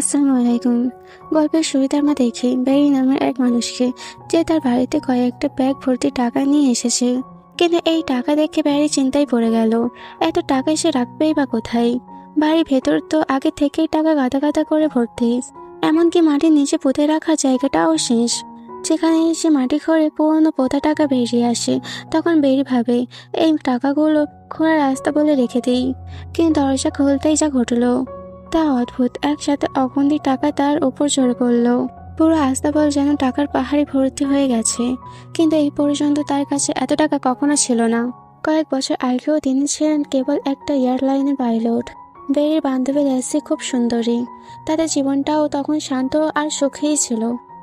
আসসালামু আলাইকুম গল্পের শুরুতে আমরা দেখি, বেরি নামের এক মানুষকে, যে তার বাড়িতে কয়েকটা ব্যাগ ভর্তি টাকা নিয়ে এসেছে। কিন্তু এই টাকা দেখে ব্যারি চিন্তায় পড়ে গেল, এত টাকা সে রাখবেই বা কোথায়? বাড়ির ভেতর তো আগে থেকেই টাকা গাদা গাদা করে ভর্তি, এমনকি মাটির নিচে পুঁতে রাখা জায়গাটাও শেষ। যেখানে সে মাটি খড়ে পুরনো পোতা টাকা বেরিয়ে আসে, তখন বেরি ভাবে, এই টাকাগুলো খোলা রাস্তা বলে রেখে দিই। কিন্তু দরজা খুলতেই যা ঘটলো। তা অদ্ভুত একসাথে অগন্তি টাকা তার উপর জোর করল। পুরো আস্তাবল যেন টাকার পাহাড়ে ভর্তি হয়ে গেছে। কিন্তু এই পর্যন্ত তার কাছে এত টাকা কখনো ছিল না। কয়েক বছর আগেও তিনি ছিলেন কেবল একটা এয়ারলাইনের পাইলট। বেরির বান্ধবী লেসি খুব সুন্দরী। তাদের জীবনটাও তখন শান্ত আর সুখেই ছিল।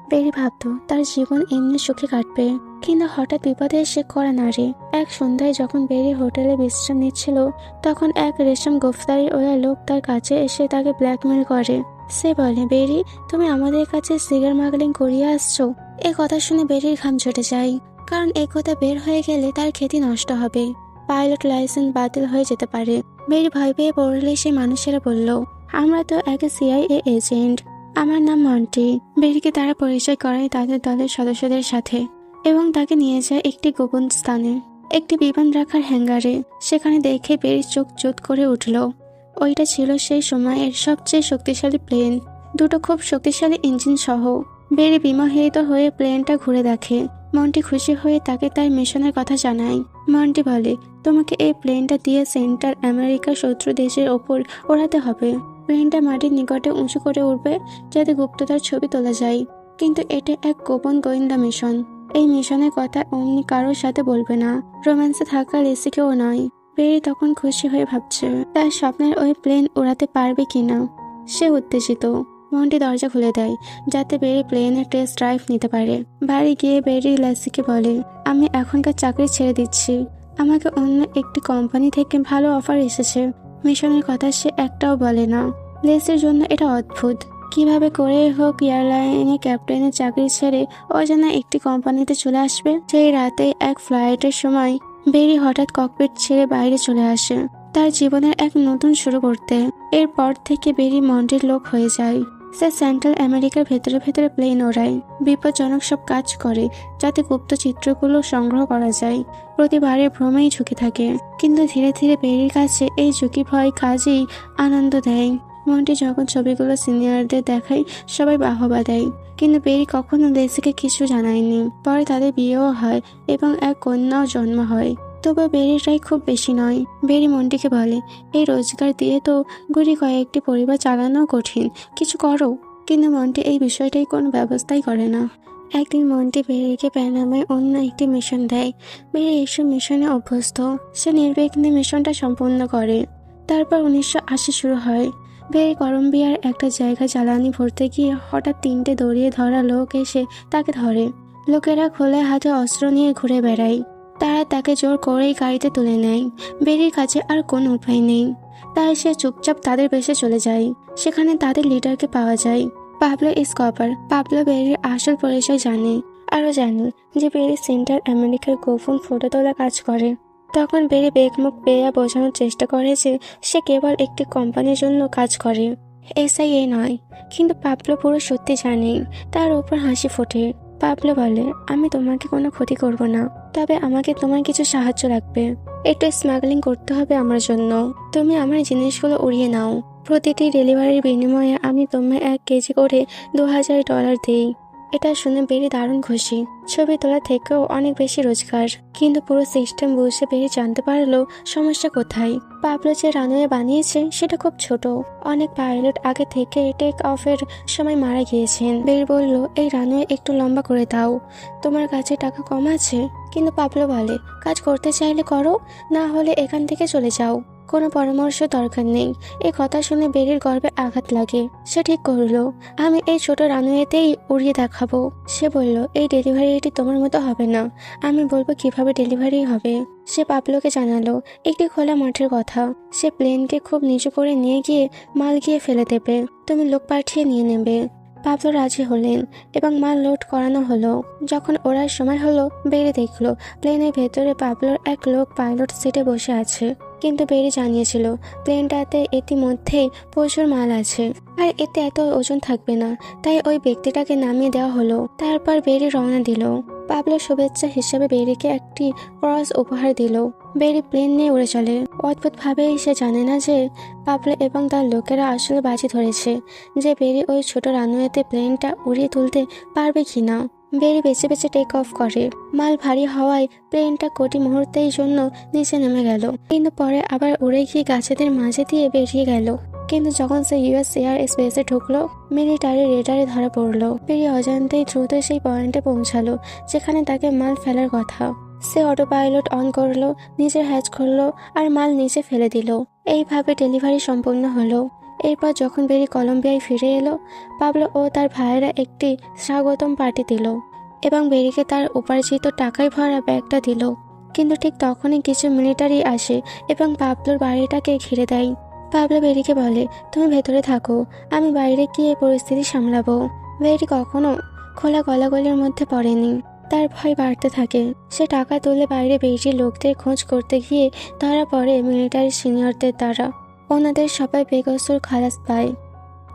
বেরি ভাবতো, তার জীবন এমনি সুখে কাটবে। কিন্তু হঠাৎ বিপদে এসে করা নারী এক সন্ধ্যায় যখন বেরি হোটেলে বিশ্রাম নিচ্ছিল, তখন এক রেশম গোফতারি ওলা লোক তার কাছে এসে তাকে ব্ল্যাকমেল করে। সে বলে বেরি তুমি আমাদের কাছে সিগার মাগলিং করিয়ে আসছো। এ কথা শুনে বেরির ঘাম ছুটে যায়। কারণ এই কথা বের হয়ে গেলে তার খ্যাতি নষ্ট হবে। পাইলট লাইসেন্স বাতিল হয়ে যেতে পারে। বেরি ভয় পেয়ে পড়লে সে মানুষেরা বলল, আমরা তো এক সিআইএ এজেন্ট। আমার নাম মন্টি। বেরিকে তারা পরিচয় করায় তাদের দলের সদস্যদের সাথে এবং তাকে নিয়ে যায় একটি গোপন স্থানে। একটি বিমান রাখার হ্যাঙ্গারে। সেখানে দেখে বেরি চোখ চুত করে উঠল। ওইটা ছিল সেই সময়ের সবচেয়ে শক্তিশালী প্লেন। দুটো খুব শক্তিশালী ইঞ্জিন সহ। বেরি বিমোহিত হয়ে প্লেনটা ঘুরে দেখে। মন্টি খুশি হয়ে তাকে তার মিশনের কথা জানায়। মন্টি বলে, তোমাকে এই প্লেনটা দিয়ে সেন্টার আমেরিকার শত্রু দেশের ওপর ওড়াতে হবে। প্লেনটা মাটির নিকটে উঁচু করে উঠবে যাতে গুপ্ততার ছবি তোলা যায়। কিন্তু এটা এক গোপন গোয়েন্দা মিশন। এই মিশনের কথা অমনি কারোর সাথে বলবে না। রোম্যান্সে থাকা লেসিকেও নয়। বেরি তখন খুশি হয়ে ভাবছে, তার স্বপ্নের ওই প্লেন উড়াতে পারবে কিনা? সে উত্তেজিত। মনটি দরজা খুলে দেয়, যাতে বেরি প্লেনের টেস্ট ড্রাইভ নিতে পারে। বাড়ি গিয়ে বেরি লেসিকে বলে, আমি এখনকার চাকরি ছেড়ে দিচ্ছি। আমাকে অন্য একটি কোম্পানি থেকে ভালো অফার এসেছে। মিশনের কথা সে একটাও বলে না। লেসের জন্য এটা অদ্ভুত। কীভাবে করে হোক এয়ারলাইনে ক্যাপ্টেনের চাকরি ছেড়ে অজানা একটি কোম্পানিতে চলে আসবে? সেই রাতে এক ফ্লাইটের সময় বেরি হঠাৎ ককপিট ছেড়ে বাইরে চলে আসে। তার জীবনের এক নতুন শুরু করতে। এরপর থেকে বেরি মন্ডের লোক হয়ে যায়। সে সেন্ট্রাল আমেরিকার ভেতরে ভেতরে প্লেন ওড়ায়। বিপজ্জনক সব কাজ করে, যাতে গুপ্ত চিত্রগুলো সংগ্রহ করা যায়। প্রতিবারে ভ্রমেই ঝুঁকি থাকে। কিন্তু ধীরে ধীরে বেরির কাছে এই ঝুঁকি ভয় কাজেই আনন্দ দেয়। মন্টি যখন ছবিগুলো সিনিয়রদের দেখায়, সবাই বাহবা দেয়। কিন্তু বেরি কখনো লেসিকে কিছু জানায়নি। পরে তাদের বিয়েও হয় এবং এক কন্যাও জন্ম হয়। তবে বেরিটাই খুব বেশি নয়। বেরি মন্টিকে বলে, এই রোজগার দিয়ে তো গুড়ি কয়েকটি পরিবার চালানো কঠিন। কিছু করো। কিন্তু মন্টি এই বিষয়টাই কোনো ব্যবস্থাই করে না। একদিন মন্টি বেরিকে প্যানামে অন্য একটি মিশন দেয়। বেরি এইসব মিশনে অভ্যস্ত। সে নির্বিঘ্নে মিশনটা সম্পূর্ণ করে। তারপর উনিশশো আশি শুরু হয়। বেরি কলম্বিয়ার একটা জায়গা জ্বালানি ভরতে গিয়ে হঠাৎ তিনটে দড়িয়ে ধরা লোক এসে তাকে ধরে। লোকেরা খোলে হাতে অস্ত্র নিয়ে ঘুরে বেড়ায়। তারা তাকে জোর করেই গাড়িতে তুলে নেয়। বেরির কাছে আর কোনো উপায় নেই। তাই সে চুপচাপ তাদের বেশে চলে যায়। সেখানে তাদের লিডারকে পাওয়া যায়। পাবলো স্কপার। পাবলো বেরির আসল পরিচয় জানে। আরও জানে যে বেরি সেন্ট্রাল আমেরিকার গোপন ফটো তোলা কাজ করে। তখন বেরি বেগমুখ পেয়া বোঝানোর চেষ্টা করে যে সে কেবল একটি কোম্পানির জন্য কাজ করে। এসআইএ নয়, কিন্তু পাবলো পুরো সত্যি জানে। তার ওপর হাসি ফোটে। পাবলো বলে, আমি তোমাকে কোনো ক্ষতি করব না, তবে আমাকে তোমার কিছু সাহায্য লাগবে। একটু স্মাগলিং করতে হবে আমার জন্য। তুমি আমার জিনিসগুলো উড়িয়ে নাও। প্রতিটি ডেলিভারির বিনিময়ে আমি তোমায় এক কেজি করে দু হাজার ডলার দিই। এটা শুনে বেরি দারুণ খুশি। ছবি তোলা থেকেও অনেক বেশি রোজগার। কিন্তু পুরো সিস্টেম বুঝে বেরি জানতে পারল সমস্যা কোথায়। পাবলো যে রানওয়ে বানিয়েছে, সেটা খুব ছোট। অনেক পাইলট আগে থেকে টেক অফের সময় মারা গিয়েছেন। বের বলল, এই রানওয়ে একটু লম্বা করে দাও। তোমার কাছে টাকা কম আছে? কিন্তু পাবলো বলে, কাজ করতে চাইলে করো, না হলে এখান থেকে চলে যাও। কোনো পরামর্শ দরকার নেই। এই কথা শুনে বেরির গর্বে আঘাত লাগে। সে ঠিক করল, আমি এই ছোট রানওয়েতেই উড়িয়ে দেখাবো। সে বলল, এই ডেলিভারিটি তোমার মতো হবে না। আমি বলব কীভাবে ডেলিভারি হবে? সে পাবলোকে জানালো, একটি খোলা মাঠের কথা। সে প্লেনকে খুব নিচু করে নিয়ে গিয়ে মাল গিয়ে ফেলে দেবে। তুমি লোক পাঠিয়ে নিয়ে নেবে। পাবলো রাজি হলেন এবং মাল লোড করানো হলো। যখন ওড়ার সময় হলো বেড়ে দেখল, প্লেনের ভেতরে পাবলোর এক লোক পাইলট সিটে বসে আছে। কিন্তু বেরি জানিয়েছিল, প্লেনটাতে ইতিমধ্যেই প্রচুর মাল আছে। আর এতে এত ওজন থাকবে না। তাই ওই ব্যক্তিটাকে নামিয়ে দেওয়া হলো। তারপর বেরি রওনা দিল। পাবলো শুভেচ্ছা হিসেবে বেরিকে একটি ক্রস উপহার দিল। বেরি প্লেন নিয়ে উড়ে চলে। অদ্ভুতভাবেই সে জানে না যে পাবলো এবং তার লোকেরা আসলে বাজি ধরেছে, যে বেরি ওই ছোট রানওয়েতে প্লেনটা উড়িয়ে তুলতে পারবে কিনা। বেরি বেছে বেছে টেক অফ করে। মাল ভারী হওয়ায় প্লেনটা কোটি মুহূর্তের জন্য নিচে নেমে গেল। কিন্তু পরে আবার উড়ে গিয়ে গাছেদের মাঝে দিয়ে বেরিয়ে গেল। কিন্তু যখন সে ইউএস এয়ার স্পেসে ঢুকলো মিলিটারি রেডারে ধরা পড়ল। বেরি অজান্তেই দ্রুত সেই পয়েন্টে পৌঁছালো, যেখানে তাকে মাল ফেলার কথা। সে অটো পাইলট অন করল, নিজের হ্যাচ করল আর মাল নিচে ফেলে দিল। এইভাবে ডেলিভারি সম্পন্ন হলো। এরপর যখন বেরি কলম্বিয়ায় ফিরে এলো, পাবলো ও তার ভাইয়েরা একটি স্বাগতম পার্টি দিল। এবং বেরিকে তার উপার্জিত টাকায় ভরা ব্যাগটা দিল। কিন্তু ঠিক তখনই কিছু মিলিটারি আসে এবং পাবলোর বাড়িটাকে ঘিরে দেয়। পাবলো বেরিকে বলে, তুমি ভেতরে থাকো, আমি বাইরে গিয়ে পরিস্থিতি সামলাবো। বেরি কখনো খোলা গলাগলির মধ্যে পড়েনি। তার ভয় বাড়তে থাকে। সে টাকা তুলে বাইরে বেরিয়ে লোকদের খোঁজ করতে গিয়ে ধরা পড়ে মিলিটারি সিনিয়রদের দ্বারা। ওনাদের সবাই বেকসুর খালাস পায়।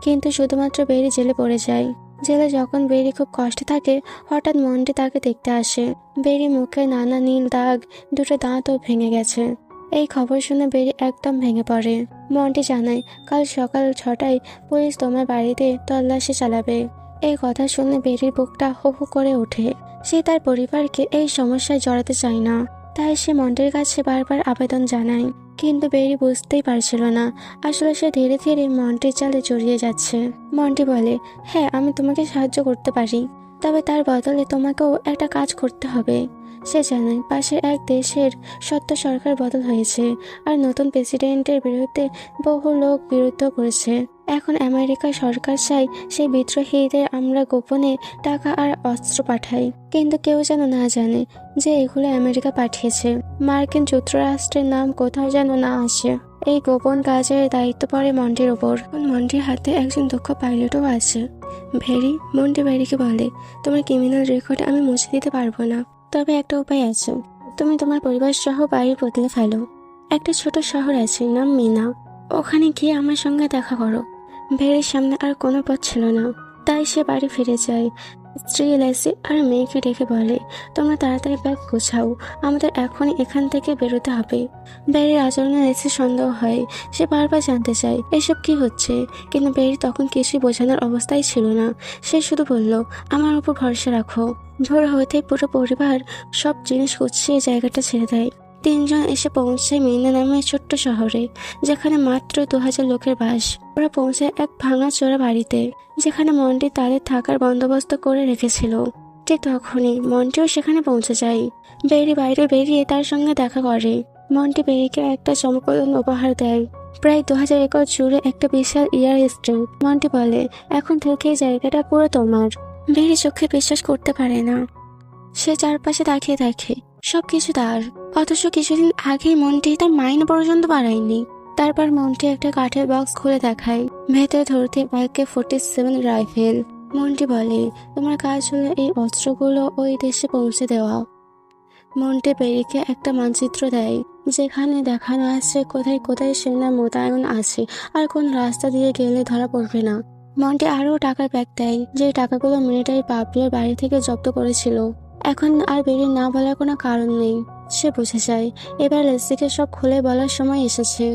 কিন্তু শুধুমাত্র বেরি জেলে পড়ে যায়। জেলে যখন বেরি খুব কষ্টে থাকে, হঠাৎ মনটি তাকে দেখতে আসে। বেরি মুখে নানা নীল দাগ, দুটো দাঁতও ভেঙে গেছে। এই খবর শুনে বেরি একদম ভেঙে পড়ে। মনটি জানায়, কাল সকাল ছটায় পুলিশ তোমার বাড়িতে তল্লাশি চালাবে। এই কথা শুনে বেরির বুকটা হু হু করে ওঠে। সে তার পরিবারকে এই সমস্যায় জড়াতে চায় না। তাই সে মন্টের কাছে বারবার আবেদন জানায়। কিন্তু বেরি বুঝতেই পারছিল না। আসলে সে ধীরে ধীরে মন্টির চালে জড়িয়ে যাচ্ছে। মন্টি বলে হ্যাঁ আমি তোমাকে সাহায্য করতে পারি। তবে তার বদলে তোমাকেও একটা কাজ করতে হবে। সে জানায় পাশের এক দেশের সত্য সরকার বদল হয়েছে আর নতুন প্রেসিডেন্টের বিরুদ্ধে বহু লোক বিরুদ্ধ করেছে। এখন আমেরিকা সরকার চাই সেই বিদ্রোহীদের আমরা গোপনে টাকা আর অস্ত্র পাঠাই। কিন্তু কেউ যেন না জানে যে এগুলো আমেরিকা পাঠিয়েছে। মার্কিন যুক্তরাষ্ট্রের নাম কোথাও যেন না আসে। এই গোপন কাজের দায়িত্ব পড়ে মন্টির ওপর। মন্টির হাতে একজন দক্ষ পাইলটও আছে। ভেরি মন্টি ভেরিকে বলে, তোমার ক্রিমিনাল রেকর্ড আমি মুছে দিতে পারব না। তবে একটা উপায় আছে। তুমি তোমার পরিবার সহ বাড়ি বদলে ফেলো। একটা ছোট শহর আছে, নাম মিনা। ওখানে গিয়ে আমার সঙ্গে দেখা করো। ভেড়ের সামনে আর কোনো পথ ছিল না। তাই সে বাড়ি ফিরে যায়। স্ত্রী লেসি আর মেয়েকে ডেকে বলে, তোমরা তাড়াতাড়ি ব্যাগ গোছাও, আমাদের এখনই এখান থেকে বেরোতে হবে। বেরির আচরণে লেসি সন্দেহ হয়, সে বারবার জানতে চায়, এসব কি হচ্ছে? কিন্তু বেরি তখন কিছুই বোঝানোর অবস্থায় ছিল না। সে শুধু বলল, আমার উপর ভরসা রাখো। ভোর হতে পুরো পরিবার সব জিনিস গুছিয়ে জায়গাটা ছেড়ে দেয়। তিনজন এসে পৌঁছায় মিনা নামে ছোট্ট শহরে, যেখানে মাত্র দু হাজার লোকের বাস। ওরা পৌঁছায় এক ভাঙা চোরা বাড়িতে, যেখানে মন্টি তাদের থাকার বন্দোবস্ত করে রেখেছিল। ঠিক তখনই মন্টিও সেখানে পৌঁছে যায়। বেরি বাইরে বেরিয়ে তার সঙ্গে দেখা করে। মন্টি বেরিকে একটা চমকপ্রদ উপহার দেয়। প্রায় দু হাজার একর জুড়ে একটা বিশাল ইয়ার স্ট্রিট মন্টি বলে, এখন থেকে এই জায়গাটা পুরো তোমার। বেরি চোখে বিশ্বাস করতে পারে না। সে চারপাশে তাকিয়ে দেখে। সবকিছু তার। অথচ কিছুদিন আগেই মন্টি তার মাইনে পর্যন্ত বাড়ায়নি। তারপর মন্টি একটা কাঠের বক্স খুলে দেখায়। ভেতরে ধরতে একে ফোর্টি সেভেন রাইফেল মন্টি বলে, তোমার কাজ হলো এই অস্ত্রগুলো ওই দেশে পৌঁছে দেওয়া। মন্টে পেরিকে একটা মানচিত্র দেয়, যেখানে দেখানো আছে কোথায় কোথায় সেনা মোতায়েন আছে আর কোন রাস্তা দিয়ে গেলে ধরা পড়বে না। মন্টে আরও টাকার ব্যাগ দেয়, যে টাকাগুলো মিলিটারি পাবলির বাড়ি থেকে জব্দ করেছিল। এখন আর বেরিয়ে না বলার কোনো কারণ নেই, সে বুঝে যায়। এবার লেসিকে সব খুলে বলার সময় এসেছে।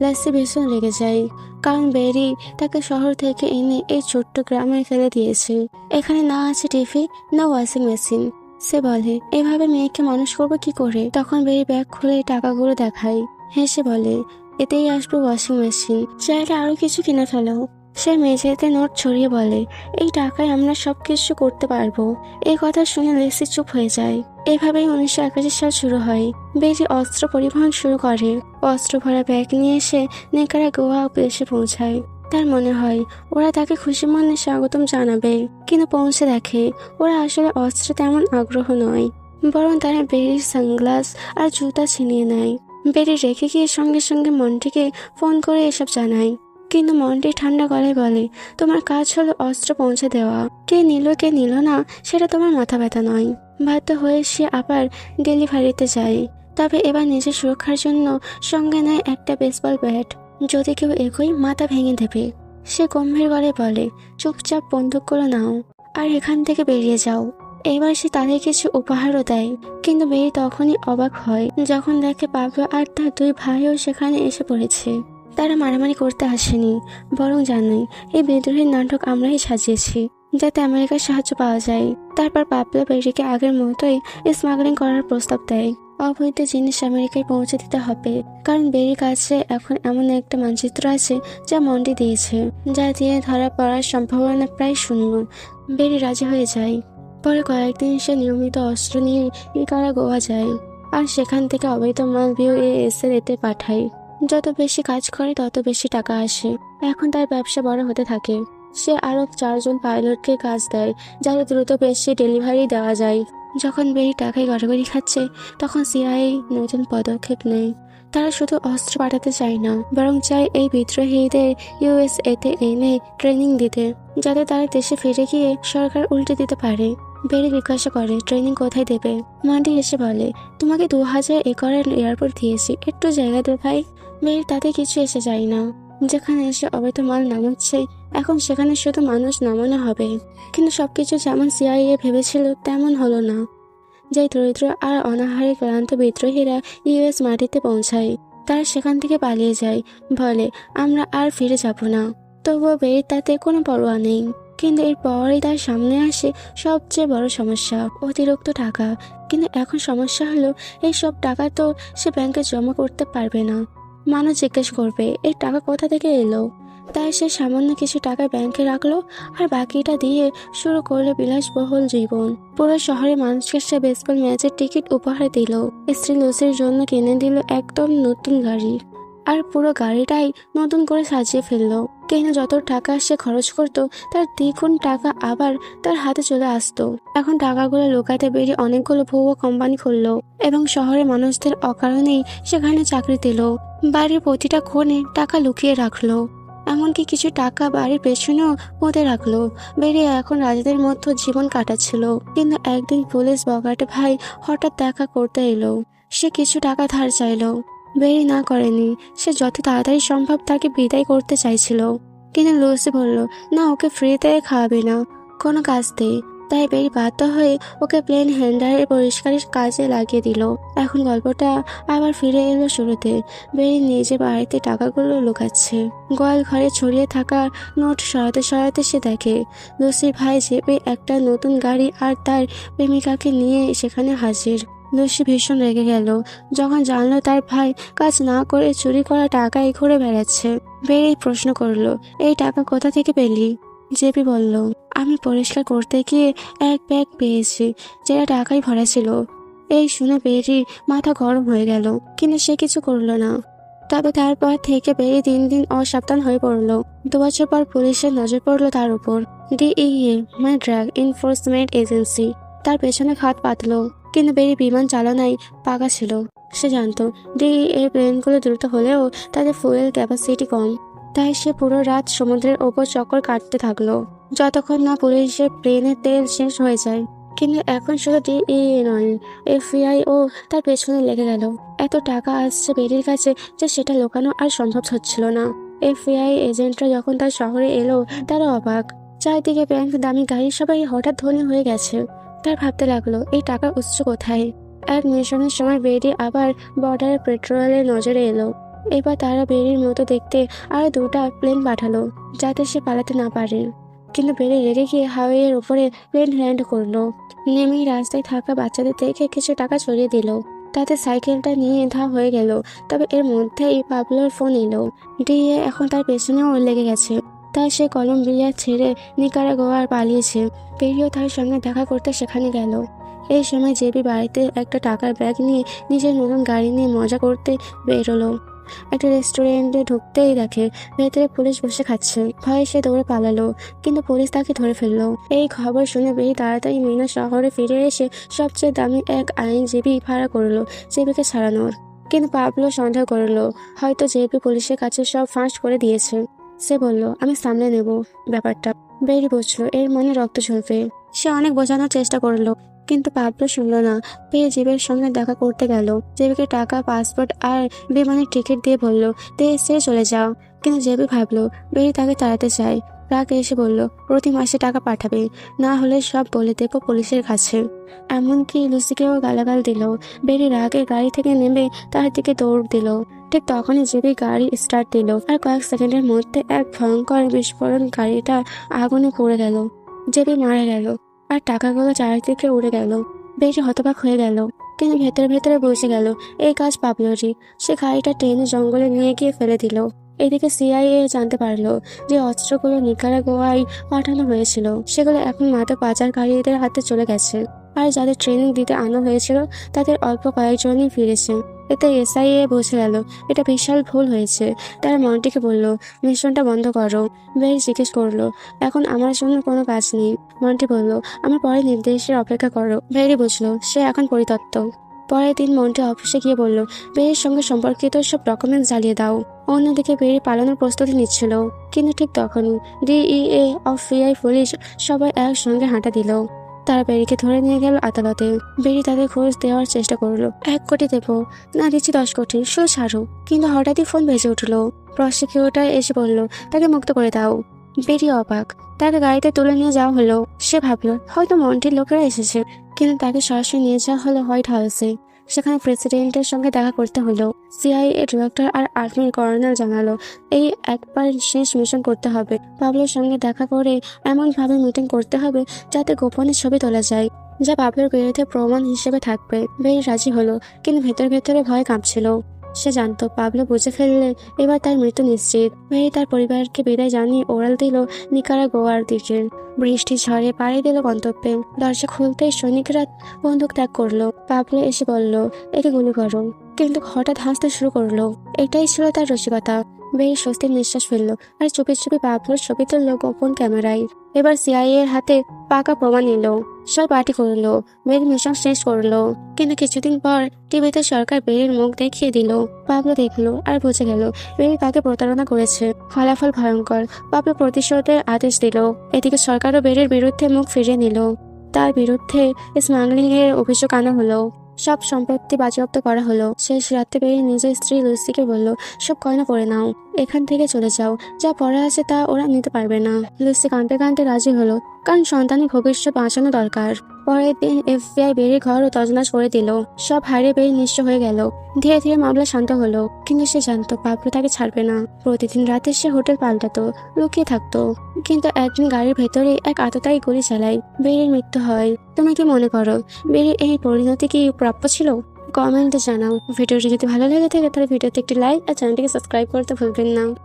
লেসি ভীষণ রেগে যায়, কারণ বেরি তাকে শহর থেকে এনে এই ছোট্ট গ্রামে ফেলে দিয়েছে। এখানে না আছে টিভি, না ওয়াশিং মেশিন। সে বলে, এভাবে মেয়েকে মানুষ করব কি করে? তখন বেরি ব্যাগ খুলে টাকাগুলো দেখায়। হেসে বলে, এতেই আসবে ওয়াশিং মেশিন। চাইলে আরও কিছু কিনে ফেলো। সে মেঝেতে নোট ছড়িয়ে বলে, এই টাকায় আমরা সব কিছু করতে পারব। এই কথা শুনে লেসি চুপ হয়ে যায়। এভাবেই উনিশশো একাশি সাল শুরু হয়। বেরি অস্ত্র পরিবহন শুরু করে। অস্ত্র ভরা ব্যাগ নিয়ে এসে নেকারা গোয়া দেশে পৌঁছায়। তার মনে হয়, ওরা তাকে খুশি মনে স্বাগতম জানাবে। কিন্তু পৌঁছে দেখে, ওরা আসলে অস্ত্রে তেমন আগ্রহ নয়। বরং তারা বেরির সানগ্লাস আর জুতা ছিনিয়ে নেয়। বেরি রেখে গিয়ে সঙ্গে সঙ্গে মন্টিকে ফোন করে এসব জানায়। কিন্তু মনটি ঠান্ডা গলায় বলে, তোমার কাজ হলো অস্ত্র পৌঁছে দেওয়া। কে নিল কে নিল না, সেটা তোমার মাথা ব্যথা নয়। বাধ্য হয়ে সে আবার ডেলিভারিতে যায়। তবে এবার নিজের সুরক্ষার জন্য সঙ্গে নেয় একটা বেসবল ব্যাট যদি কেউ এগোই মাথা ভেঙে দেবে। সে গম্ভীর গলায় বলে, চুপচাপ বন্দুক করে নাও আর এখান থেকে বেরিয়ে যাও। এবার সে তাদের কিছু উপহারও দেয়, কিন্তু বেরি তখনই অবাক হয়, যখন দেখে পাবলো আর তার দুই ভাইও সেখানে এসে পড়েছে। তারা মারামারি করতে আসেনি, বরং জানাই এই বিদ্রোহের নাটক আমরাই সাজিয়েছি, যাতে আমেরিকার সাহায্য পাওয়া যায়। তারপর পাবলো বেরিকে আগের মতোই স্মাগলিং করার প্রস্তাব দেয়। অবৈধ জিনিস আমেরিকায় পৌঁছে দিতে হবে, কারণ বেরির কাছে এখন এমন একটা মানচিত্র আছে যা মন্ডি দিয়েছে, যা দিয়ে ধরা পড়ার সম্ভাবনা প্রায় শূন্য। বেরি রাজি হয়ে যায়। পরে কয়েকদিন সে নিয়মিত অস্ত্র নিয়ে ইকারা গোয়া যায়, আর সেখান থেকে অবৈধ মাল বিও এস এর এতে পাঠায়। যত বেশি কাজ করে, তত বেশি টাকা আসে। এখন তার ব্যবসা বড় হতে থাকে। সে আরও চারজন পাইলটকে কাজ দেয় যাতে দ্রুত বেশি ডেলিভারি দেওয়া যায়। যখন বেরি টাকায় গড়াগড়ি খাচ্ছে, তখন সিআইএ নতুন পদক্ষেপ নেয়। তারা শুধু অস্ত্র পাঠাতে চায় না, বরং চায় এই বিদ্রোহীদের ইউএসএতে এনে ট্রেনিং দিতে, যাতে তারা দেশে ফিরে গিয়ে সরকার উল্টে দিতে পারে। বেরি জিজ্ঞাসা করে, ট্রেনিং কোথায় দেবে? মান্ডি এসে বলে, তোমাকে দু হাজার একরের এয়ারপোর্ট দিয়েছি। একটু জায়গা দে ভাই বেরি তাতে কিছু এসে যায় না। যেখানে এসে অবৈধ মাল নামাচ্ছে, এখন সেখানে শুধু মানুষ নামানো হবে। কিন্তু সবকিছু যেমন সিআইএ ভেবেছিল, তেমন হলো না। যে দরিদ্র আর অনাহারে ক্লান্ত বিদ্রোহীরা ইউএস মাটিতে পৌঁছায়। তারা সেখান থেকে পালিয়ে যায়। বলে, আমরা আর ফিরে যাব না। তবুও বের তাতে কোনো পরোয়া নেই। কিন্তু এর এরপরই তার সামনে আসে সবচেয়ে বড় সমস্যা, অতিরিক্ত টাকা। কিন্তু এখন সমস্যা হলো, এই সব টাকা তো সে ব্যাংকে জমা করতে পারবে না। মানুষ জিজ্ঞেস করবে এই টাকা কোথা থেকে এলো? তাই সে সামান্য কিছু টাকা ব্যাংকে রাখল আর বাকিটা দিয়ে শুরু করল বিলাসবহুল জীবন। পুরো শহরে মানুষকে সে বেসবল ম্যাচের টিকিট উপহার দিল। স্ত্রী লুসির জন্য কিনে দিল একদম নতুন গাড়ি। আর পুরো গাড়িটাই নতুন করে সাজিয়ে ফেলল। কিন্তু যত টাকা সে খরচ করতো, তার দ্বিগুণ টাকা আবার তার হাতে চলে আসতো। এখন টাকাগুলো লুকাতে বেরিয়ে অনেকগুলো ভুয়ো কোম্পানি খুললো এবং শহরের মানুষদের অকারণেই সেখানে চাকরি দিল। বাড়ির প্রতিটা কোণে টাকা লুকিয়ে রাখল, এমনকি কিছু টাকা বাড়ির পেছনেও পুঁতে রাখল। বেরিয়ে এখন রাজাদের মতো জীবন কাটাচ্ছিল। কিন্তু একদিন পুলিশ বগাটে ভাই হঠাৎ দেখা করতে এলো। সে কিছু টাকা ধার চাইলো। বেরি না করেনি। সে যত তাড়াতাড়ি সম্ভব তাকে বিদায় করতে চাইছিল। কিন্তু লুসি বলল, না, ওকে ফ্রিতে খাওয়াবে না। কোনো কাজ দেই তাই বেরি বাধ্য হয়ে ওকে প্লেন হ্যান্ডারের পরিষ্কারের কাজে লাগিয়ে দিল। এখন গল্পটা আবার ফিরে এলো শুরুতে। বেরি নিজে বাড়িতে টাকাগুলো লুকাচ্ছে। গোয়াল ঘরে ছড়িয়ে থাকা নোট সরাতে সরাতে সে দেখে, লুসির ভাই চেপে একটা নতুন গাড়ি আর তার প্রেমিকাকে নিয়ে সেখানে হাজির। লুসি ভীষণ রেগে গেল। যখন জানলো তার ভাই কাজ না করে চুরি করা টাকায় ঘুরে বেড়াচ্ছে বেরি প্রশ্ন করল, এই টাকা কোথা থেকে পেলি? জেপি বলল, আমি পরিষ্কার করতে গিয়ে এক ব্যাগ পেয়েছি, যেটা টাকায় ভরা ছিল। এই শুনে বেরির মাথা গরম হয়ে গেল, কিন্তু সে কিছু করল না। তবে তারপর থেকে বেরি দিন দিন অসাবধান হয়ে পড়ল। দু বছর পর পুলিশের নজর পড়ল তার উপর। ডিইএ মানে ড্রাগ এনফোর্সমেন্ট এজেন্সি। তার পেছনে খাত পাতলো। কিন্তু বেরি বিমান চালনায় পাকা ছিল। সে জানতো ডিইএ প্লেনগুলো দ্রুত হলেও তাদের ফুয়েল ক্যাপাসিটি কম। তাই সে পুরো রাত সমুদ্রের ওপর চক্কর কাটতে থাকল। যতক্ষণ না পুলিশের প্লেনের তেল শেষ হয়ে যায়। কিন্তু এখন শুধু ডিইএ নয়, এফবিআই ও তার পেছনে লেগে গেল। এত টাকা আসছে বেরির কাছে যে সেটা লোকানো আর সম্ভব হচ্ছিল না। এফবিআই এজেন্টরা যখন তার শহরে এলো, তারা অবাক। চারিদিকে ব্যাংক, দামি গাড়ি সবাই হঠাৎ ধনী হয়ে গেছে। তার ভাবতে লাগল, এই টাকার উৎস কোথায়? এক মিশনের সময় বেরি আবার বর্ডারে পেট্রোলের নজরে এলো। এবার তারা বেরির মতো দেখতে আরও দুটা প্লেন পাঠালো, যাতে সে পালাতে না পারে। কিন্তু বেরি রেগে গিয়ে হাওয়াইয়ের উপরে প্লেন ল্যান্ড করল। নেমেই রাস্তায় থাকা বাচ্চাদের দেখে কিছু টাকা ছড়িয়ে দিল। তাতে সাইকেলটা নিয়ে ধা হয়ে গেল, তবে এর মধ্যেই পাবলোর ফোন এলো। ডিএ এখন তার পেছনেও লেগে গেছে। তাই সে কলম্বিয়া ছেড়ে নিকারা গোয়ার পালিয়েছে। পেরিও তার সঙ্গে দেখা করতে সেখানে গেল। এই সময় জেবি বাড়িতে একটা টাকার ব্যাগ নিয়ে নিজের নতুন গাড়ি নিয়ে মজা করতে বেরোলো। একটা রেস্টুরেন্টে ঢুকতেই দেখে ভেতরে পুলিশ বসে খাচ্ছে। ভয়ে সে দৌড়ে পালালো, কিন্তু পুলিশ তাকে ধরে ফেলল। এই খবর শুনে বেরি তাড়াতাড়ি মিনা শহরে ফিরে এসে সবচেয়ে দামি এক আইনজীবী ভাড়া করল, জেবিকে ছাড়ানোর। কিন্তু পাবলো সন্দেহ করল, হয়তো জেপি পুলিশের কাছে সব ফাঁস করে দিয়েছে। সে বলল, আমি সামলে নেব ব্যাপারটা। বেরি বুঝলো এর মনে রক্ত ঝরবে সে অনেক বোঝানোর চেষ্টা করল, কিন্তু পাবলো শুনলো না। পেয়ে জীবের সঙ্গে দেখা করতে গেল। জেবিকে টাকা, পাসপোর্ট আর বিমানের টিকিট দিয়ে বলল, তে, সে চলে যাও। কিন্তু জেবি ভাবলো বেরি তাকে তাড়াতে চায়। রাগ এসে বলল, প্রতি মাসে টাকা পাঠাবে। না হলে সব বলে দেবো পুলিশের কাছে। এমনকি লুসিকেও গালাগাল দিল। বেরি রাগে গাড়ি থেকে নেমে তার দিকে দৌড় দিল। ঠিক তখনই জেবি গাড়ি স্টার্ট দিল আর কয়েক সেকেন্ডের মধ্যে এক ভয়ঙ্কর বিস্ফোরণ গাড়িটা আগুনে পড়ে গেল। জেবি মারা গেল আর টাকাগুলো চারিদিকে উড়ে গেল। বেরি হতবাক হয়ে গেল। কিন্তু ভেতরে ভেতরে বসে গেল। এই কাজ পাবলোরই সে গাড়িটা টেনে জঙ্গলে নিয়ে গিয়ে ফেলে দিল। এদিকে সিআইএ জানতে পারল যে অস্ত্রগুলো নিকারাগোয়ায় পাঠানো হয়েছিল। সেগুলো এখন মাদক পাচারকারীদের হাতে চলে গেছে। আর যাদের ট্রেনিং দিতে আনা হয়েছিল, তাদের অল্প কয়েকজনই ফিরেছে। এতে এসআইএ বুঝে গেল, এটা বিশাল ভুল হয়েছে। তারা মন্টিকে বলল, মিশনটা বন্ধ করো। বেশ জিজ্ঞেস করল, এখন আমার জন্য কোনো কাজ নেই। মন্টি বলল, আমার পরে নির্দেশের অপেক্ষা করো। ভেরি বুঝলো, সে এখন পরিতত্ত্ব। পরের দিন মন্টি অফিসে গিয়ে বলল বেরির সঙ্গে সম্পর্কিত সব ডকুমেন্টস জ্বালিয়ে দাও। অন্যদিকে বেরি পালানোর প্রস্তুতি নিচ্ছিল, কিন্তু ঠিক তখনই ডিইএ অফ ফিআই পুলিশ সবাই একসঙ্গে হাঁটা দিল। তারা বেরিকে ধরে নিয়ে গেল আদালতে। বেরি তাদের খোঁজ দেওয়ার চেষ্টা করল। এক কোটি দেবো, না দিচ্ছি দশ কোটি, শুধু ছাড়ো। কিন্তু হঠাৎই ফোন বেজে উঠল। প্রসিকিউটার এসে বলল, তাকে মুক্ত করে দাও। বেরি অবাক, তাকে গাড়িতে তুলে নিয়ে যাওয়া হলো। সে ভাবলো, হয়তো মন্টির লোকেরা এসেছে। কিন্তু তাকে সরাসরি নিয়ে যাওয়া হলো হোয়াইট হাউসে। সেখানে প্রেসিডেন্টের সঙ্গে দেখা করতে হলো। সিআইএ ডিরেক্টর আর আর্মির কর্নেল জানালো, এই একবার শেষ মিশন করতে হবে। পাবলোর সঙ্গে দেখা করে এমনভাবে মিটিং করতে হবে যাতে গোপনে ছবি তোলা যায়, যা পাবলোর বিরুদ্ধে প্রমাণ হিসেবে থাকবে। বেশ রাজি হলো, কিন্তু ভেতর ভেতরে ভয় কাঁপছিল। সে জানতো পাবলো বুঝে ফেললে। এবার তার মৃত্যু নিশ্চিত। মেয়ে তার পরিবারকে বিদায় জানিয়ে ওরাল দিল নিকারা গোয়ার দিকে। বৃষ্টি ঝড়ে পাড়ি দিল গন্তব্যে। দরজা খুলতেই সৈনিকরা বন্দুক ত্যাগ করল। পাবলো এসে বলল, একে গুলি করো। কিন্তু হঠাৎ হাসতে শুরু করল। এটাই ছিল তার রসিকতা। বেশ স্বস্তির নিঃশ্বাস ফেলল আর চুপি চুপি পাবলোর ছবি তুললো গোপন ক্যামেরায়। এবার সিআইএর হাতে পাকা প্রমাণ এলো সব পার্টি করল বের মিশন শেষ করল। কিন্তু কিছুদিন পর টিভিতে সরকার বেরির মুখ দেখিয়ে দিল। পাবলো দেখল আর বুঝে গেল, বেরি তাকে প্রতারণা করেছে। ফলাফল ভয়ঙ্কর, পাবলো প্রতিশোধের আদেশ দিল। এদিকে সরকারও বেরির বিরুদ্ধে মুখ ফিরিয়ে নিল। তার বিরুদ্ধে স্মাগলিং এর অভিযোগ আনা হলো। সব সম্পত্তি বাজেয়াপ্ত করা হলো। শেষ রাতে বেরিয়ে নিজের স্ত্রী লুসিকে বলল, সব গয়না পরে নাও, এখান থেকে চলে যাও। যা পড়া আছে তা ওরা নিতে পারবে না। লুসি কাঁদতে কাঁদতে রাজি হলো। কারণ সন্তানের ভবিষ্যৎ বাঁচানো দরকার। পরের দিন এফবিআই বেরিয়ে ঘর ও তজনাজ করে দিল। সব হারিয়ে বেরিয়ে নিঃস্ব হয়ে গেল। ধীরে ধীরে মামলা শান্ত হলো। কিন্তু সে জানতো পাবলো তাকে ছাড়বে না। প্রতিদিন রাতে সে হোটেল পাল্টাতো, লুকিয়ে থাকতো। কিন্তু একদিন গাড়ির ভেতরে এক আততায়ী গুলি চালায়। বেরির মৃত্যু হয়। তুমি কি মনে করো, বেরির এই পরিণতি কি প্রাপ্য ছিল? কমেন্টে জানাও। ভিডিওটি যদি ভালো লেগে থাকে, তাহলে ভিডিওতে একটি লাইক আর চ্যানেলটিকে সাবস্ক্রাইব করতে ভুলবেন না।